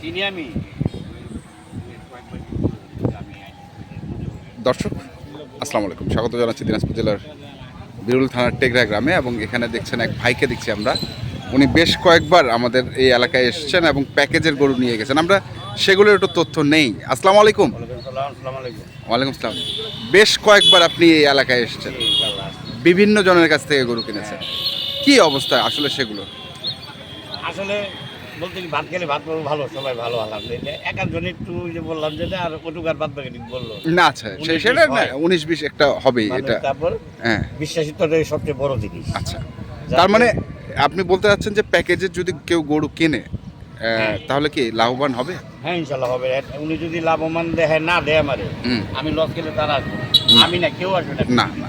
চিনি আমি। দর্শক আসসালামু আলাইকুম। স্বাগত জানাচ্ছি দিনাজপুর জেলার বিরুল থানার টেকরা গ্রামে এবং এখানে দেখছেন এক ভাইকে দেখছি আমরা। উনি বেশ কয়েকবার আমাদের এই এলাকায় এসেছেন এবং প্যাকেজের গরু নিয়ে গেছেন। আমরা সেগুলোর একটু তথ্য নেই। আসসালামু আলাইকুম। ওয়ালাইকুম আসসালাম। বেশ কয়েকবার আপনি এই এলাকায় এসেছেন। বিভিন্ন জনের কাছ থেকে গরু কিনেছেন। কি অবস্থা আসলে সেগুলো? আসলে বলতে কি ভাত খেলে ভাত পাবো ভালো সবাই ভালো আলহামদুলিল্লাহ। এক একজন একটু যে বললাম যে আর ওটুকার বাদ বাকি বলল। না আচ্ছা সে- উনিশ সেটা না উনিশ বিশ একটা হবেই এটা। তারপর হ্যাঁ। বিশ্বাসিতটাই সবচেয়ে বড় জিনিস। আচ্ছা। তার মানে আপনি বলতে চাচ্ছেন যে প্যাকেজে যদি কেউ গরু কেনে হ্যাঁ। তাহলে কি লাভবান হবে? হ্যাঁ ইনশাল্লাহ হবে। উনি যদি লাভবান দেয় না দেয় আমারে আমি লস খেলে তারা আসবে। আমি না কেউ আসবে না না।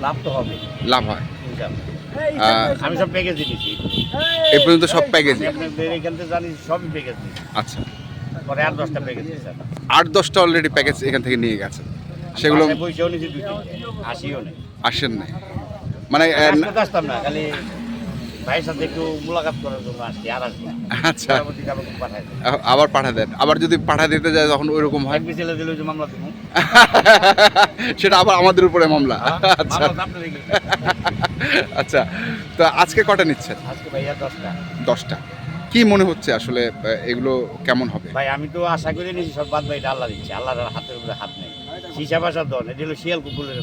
লাভ তো হবে। লাভ হয়। ইনশাল্লাহ। আমি সব প্যাকেজ দিয়েছি এই পর্যন্ত সব প্যাকেজ আমি আপনাদের এখান থেকে জানি সবই প্যাকেজ আচ্ছা। পরে আর দশটা প্যাকেজ আট দশটা অলরেডি প্যাকেজ এখান থেকে নিয়ে গেছেন সেগুলো নিয়েছি দুই আসিও নেই। আসেন নাই। মানে আসতাম না খালি ভাইয়ের সাথে একটু মোলাকাত করার জন্য আসছি আর আসব আচ্ছা। আবার পাঠা দেন। আবার যদি পাঠা দিতে যায় তখন ওই রকম হয় যে মামলা সেটা আবার আমাদের উপরে মামলা। আচ্ছা। আপনাদের কি? আচ্ছা তো আজকে কটা নিচ্ছেন? ভাইয়া দশটা। কি মনে হচ্ছে আসলে এগুলো কেমন হবে? ভাই আমি তো আশা করি নিয়েছি সব বাদ ভাই আল্লাহ দিচ্ছে। আল্লাহর হাতের উপরে হাত নেই। হিসাব আসার ধন এটা হলো শিয়াল কুকুরের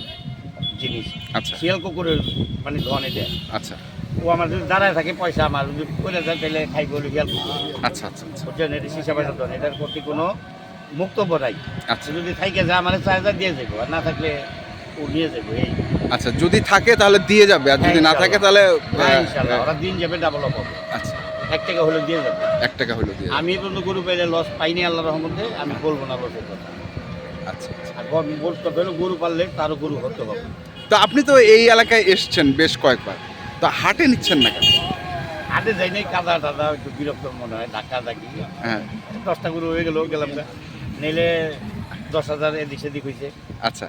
জিনিস। আচ্ছা। শিয়াল কুকুরের মানে ধন এটা। আচ্ছা। ও আমার যদি দাঁড়ায় থাকে পয়সা আমার। যদি করে যায় তাহলে খাই শিয়াল কুকুর। আচ্ছা আচ্ছা আচ্ছা। বুঝছেন? এটা হিসাব আসার ধন। এটার প্রতি কোনো মুক্তব্য নাই আচ্ছা। যদি থাকে যা মানে চার হাজার দিয়ে যাব আর না থাকলে ও নিয়ে যাব এই। আচ্ছা যদি থাকে তাহলে দিয়ে যাবে আর যদি না থাকে তাহলে ওরা দিন যাবে ডাবল আপ হবে। আচ্ছা। এক টাকা হলে দিয়ে যাবে। এক টাকা হলো দিয়ে আমি পর্যন্ত গরু পাইলে লস পাইনি আল্লাহ রহমতে আমি বলব না কথা। আচ্ছা আচ্ছা। আর বলতে হলো গরু পাললে তারও গরু হতে হবে। তো আপনি তো এই এলাকায় এসছেন বেশ কয়েকবার। তো হাটে নিচ্ছেন না কেন? হাটে যাই নাই কাদা টাদা একটু বিরক্ত মনে হয় ধাক্কা ধাক্কি হ্যাঁ। দশটা গরু হয়ে গেল গেলাম না। নিলে দশ হাজার এদিক সেদিক হয়েছে আচ্ছা।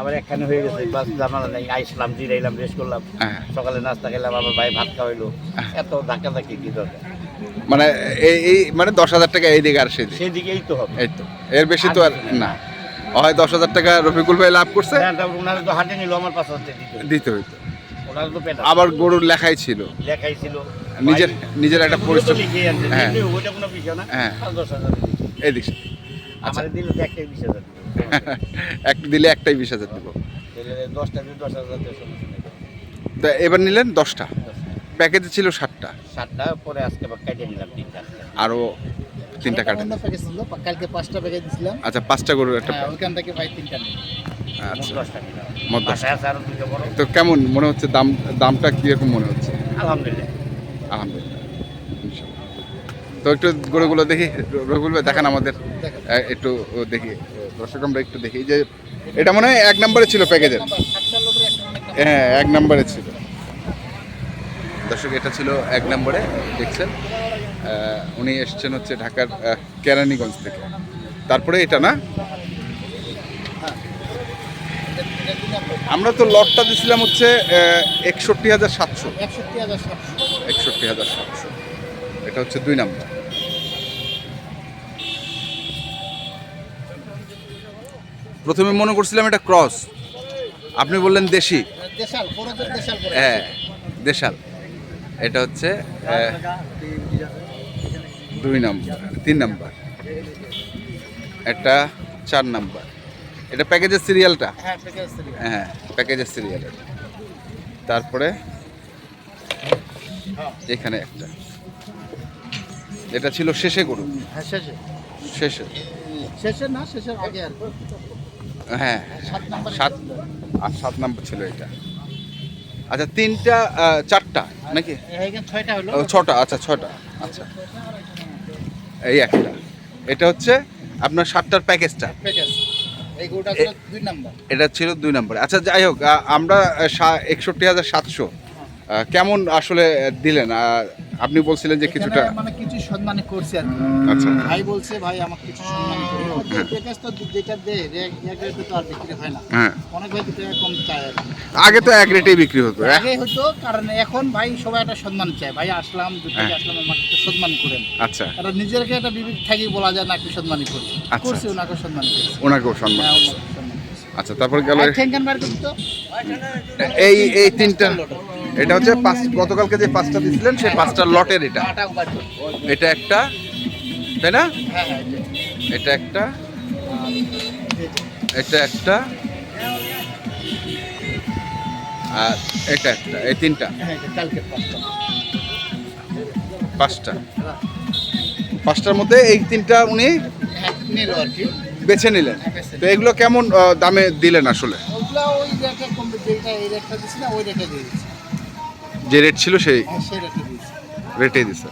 আবার একখানে হয়ে গেছে বাস জামালা নাই আইসলাম জিরাইলাম রেস্ট করলাম। হ্যাঁ। সকালে নাস্তা খেলাম আবার ভাই ভাত খাওয়াইলো। এত ধাক্কা ধাক্কি কি দরকার? মানে এই মানে দশ হাজার টাকা এই দিকে আর সেই দিকে সেদিকেই তো হবে। এই তো। এর বেশি তো আর না। হয় দশ হাজার টাকা রফিকুল ভাই লাভ করছে? হ্যাঁ, ওনারা তো হাটে নিল আমার পাশে হাতে দিত দিতে হইতো। ওনারা তো পেটা আবার গরুর লেখাই ছিল। লেখাই ছিল। নিজের নিজের একটা পরিশ্রম। হ্যাঁ। হ্যাঁ। হাজার। এদিক আমার দিলে তো একটাই বিশ হাজার দিবে। এক দিলে একটাই বিশ হাজার দিব। দশটা দিয়ে দশ হাজার। তো এবার নিলেন দশটা। প্যাকেজে ছিল ষাটটা। সাতটা পরে আজকে কেটে নিলাম তিনটা। আরও তিনটা কাটে প্যাকেজ ছিল কালকে পাঁচটা প্যাকেজ দিছিলাম। আচ্ছা পাঁচটা গরুর একটা হ্যাঁ ওইখান থেকে ভাই তিনটা আচ্ছা। তো কেমন মনে হচ্ছে দাম দামটা কীরকম মনে হচ্ছে? আলহামদুলিল্লাহ। আলহামদুলিল্লাহ। তো একটু গরুগুলো দেখি রবিউল ভাই দেখান। আমাদের একটু দেখি দর্শক আমরা একটু দেখি যে এটা মনে হয় এক নম্বরে ছিল প্যাকেজের। হ্যাঁ এক নম্বরে ছিল। দর্শক এটা ছিল এক নম্বরে দেখছেন? উনি এসছেন হচ্ছে ঢাকার কেরানীগঞ্জ থেকে। তারপরে এটা না। আমরা তো লটটা দিছিলাম হচ্ছে একষট্টি হাজার সাতশো। একষট্টি হাজার সাতশো। একষট্টি হাজার সাতশো। এটা হচ্ছে দুই নম্বর। প্রথমে মনে করছিলাম এটা ক্রস। আপনি বললেন দেশি। হ্যাঁ দেশাল। এটা হচ্ছে দুই নম্বর তিন নম্বর। এটা চার নম্বর। এটা প্যাকেজের সিরিয়ালটা? হ্যাঁ। হ্যাঁ প্যাকেজের সিরিয়াল তারপরে এখানে একটা। এটা ছিল শেষে গরু। হ্যাঁ শেষে। শেষে। শেষে না শেষের আগে আর। হ্যাঁ সাত নাম্বার সাত আর সাত নম্বর ছিল এটা। আচ্ছা তিনটা চারটা নাকি? ছটা আচ্ছা ছটা আচ্ছা। এই একটা। এটা হচ্ছে আপনার সাতটার প্যাকেজটা। এটা ছিল দুই নম্বরে। আচ্ছা যাই হোক আমরা একষট্টি হাজার সাতশো। কেমন আসলে দিলেন? আপনি বলছিলেন যে কিছুটা মানে কিছু সম্মানী করছে আর আচ্ছা। ভাই বলছে ভাই আমাকে কিছু সম্মানী করে। প্যাকেজ তো যেটা দে এক রেটে তো আর বিক্রি হয় না। হ্যাঁ। অনেক ভাই দু টাকা কম চায় আগে তো এক রেটেই বিক্রি হতো। আগে হতো কারণ এখন ভাই সবাই একটা সম্মান চায়। ভাই আসলাম দুটো হ্যাঁ। আসলাম আমাকে একটু সম্মান করেন। আচ্ছা। কারণ নিজেরকে একটা বিবেক থাকি বলা যায় না একটু সম্মানই করি। আচ্ছা, করছে আচ্ছা। ওনাকে সম্মান করছে। ওনাকেও সম্মান। হ্যাঁ, ওনাকে সম্মান করছে। আচ্ছা তারপর গেল এই এই তিনটা এটা হচ্ছে পাঁচ গতকালকে যে পাঁচটা দিয়েছিলেন, সেই পাঁচটা লটের এটা। এটা একটা, তাই না এটা। একটা এটা। একটা, আর এটা একটা, এই তিনটা পাঁচটা পাঁচটা পাঁচটার মধ্যে এই তিনটা উনি বেছে নিলেন তো এগুলো কেমন দামে দিলেন আসলে ওই রেটটা না, ওই রেটে দিয়ে দিচ্ছি যে রেট ছিল সেই হ্যাঁ রেটে রেটে দিছে।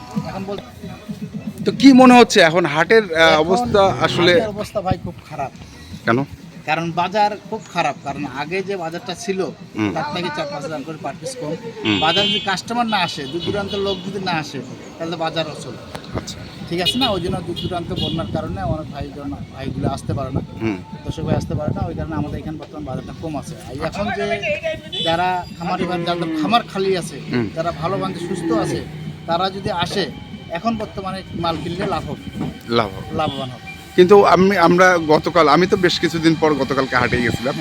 তো কি মনে হচ্ছে এখন হাটের অবস্থা আসলে অবস্থা ভাই খুব খারাপ। কেন? কারণ বাজার খুব খারাপ। কারণ আগে যে বাজারটা ছিল। তার থেকে চার পাঁচ হাজার করে পার পিস কম। বাজার যদি কাস্টমার না আসে দূর দূরান্তের লোক যদি না আসে তাহলে বাজার অচল আচ্ছা। ঠিক আছে না? ওই জন্য দূর দূরান্ত বন্যার কারণে অনেক ভাইজন ভাইগুলো আসতে পারে না। দর্শক ভাই আসতে পারে না ওই কারণে আমাদের এখানে বর্তমান বাজারটা কম আছে। আর এখন যে যারা খামারি ভাই যাদের খামার খালি আছে। যারা ভালো বান্ধে সুস্থ আছে তারা যদি আসে এখন বর্তমানে মাল কিনলে লাভ হবে। লাভ হবে। লাভবান হবে। কিন্তু আমি আমরা গতকাল আমি তো বেশ কিছুদিন পর গতকালকে হাটে গেছিলাম।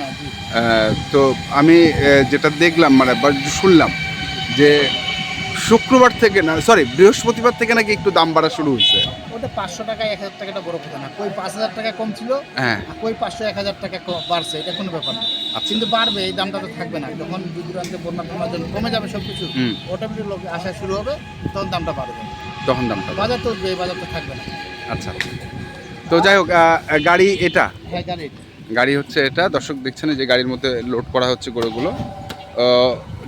হ্যাঁ তো আমি যেটা দেখলাম মানে শুনলাম যে শুক্রবার থেকে না সরি বৃহস্পতিবার থেকে নাকি একটু দাম বাড়া শুরু হয়েছে। ওটা পাঁচশো টাকা এক হাজার টাকাটা বড় কথা না। কই পাঁচ হাজার টাকা কম ছিল হ্যাঁ। কই পাঁচশো এক হাজার টাকা বাড়ছে এটা কোনো ব্যাপার না। আচ্ছা। কিন্তু বাড়বে এই দামটা তো থাকবে না। যখন দূর দূরান্তে বন্যা টন্যা যখন কমে যাবে সব কিছু। অটোমেটিক লোক আসা শুরু হবে তখন দামটা বাড়বে। তখন দামটা বাজার তো উঠবে এই বাজার তো থাকবে না। আচ্ছা। তো যাই হোক গাড়ি এটা? হ্যাঁ জানি গাড়ি হচ্ছে এটা। দর্শক দেখছেন যে গাড়ির মধ্যে লোড করা হচ্ছে গরুগুলো।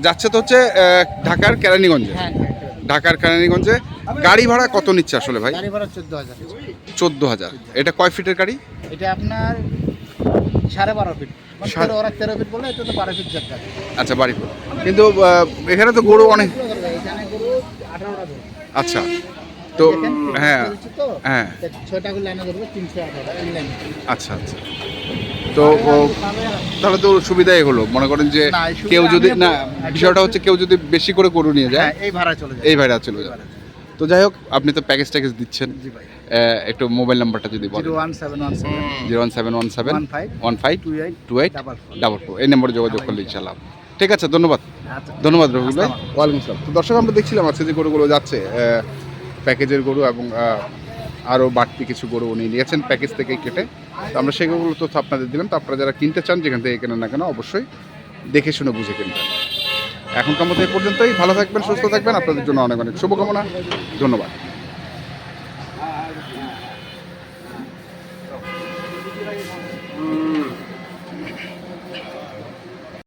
যাচ্ছে তো হচ্ছে ঢাকার কেরানীগঞ্জে হ্যাঁ হ্যাঁ ঢাকার কেরানীগঞ্জে গাড়ি ভাড়া কত নিচ্ছে আসলে ভাই গাড়ি ভাড়া চোদ্দ হাজার চোদ্দ হাজার এটা কয় ফিটের গাড়ি এটা আপনার সাড়ে বারো ফিট মানে ওরা তেরো ফিট বলে এটা তো বারো ফিট চারটা আচ্ছা বাড়ি কিন্তু এখানে তো গরু অনেক আচ্ছা তো হ্যাঁ হ্যাঁ ছয়টা তিনশো আচ্ছা আচ্ছা তো ও, তাহলে তো সুবিধাই হলো। মনে করেন যে কেউ যদি না বিষয়টা হচ্ছে কেউ যদি বেশি করে গরু নিয়ে যায় হ্যাঁ এই ভাড়া চলে যায়। এই ভাইরা চলে যাবে তো যাই হোক আপনি তো প্যাকেজ ট্যাকেজ দিচ্ছেন। জি ভাই। আহ, একটু মোবাইল নাম্বারটা যদি বলেন। Zero one seven one seven. Zero one seven one seven one five one five two eight two eight double four. এই নম্বরে যোগাযোগ করলে ইনশাল্লাহ ঠিক আছে ধন্যবাদ। আচ্ছা ধন্যবাদ রফিক ভাই। ওয়ালাইকুম আসসালাম। তো দর্শক আমরা দেখছিলাম আজকে যে গরুগুলো যাচ্ছে প্যাকেজের গরু এবং আরও বাড়তি কিছু গরু উনি নিয়েছেন প্যাকেজ থেকে কেটে। আমরা সেগুলো তথ্য আপনাদের দিলাম। তো আপনারা যারা কিনতে চান, যেখান থেকে কেনেন না কেন, অবশ্যই দেখে শুনে বুঝে কিনবেন। এখনকার মতো এ পর্যন্তই। ভালো থাকবেন, সুস্থ থাকবেন। আপনাদের জন্য অনেক অনেক শুভকামনা। ধন্যবাদ।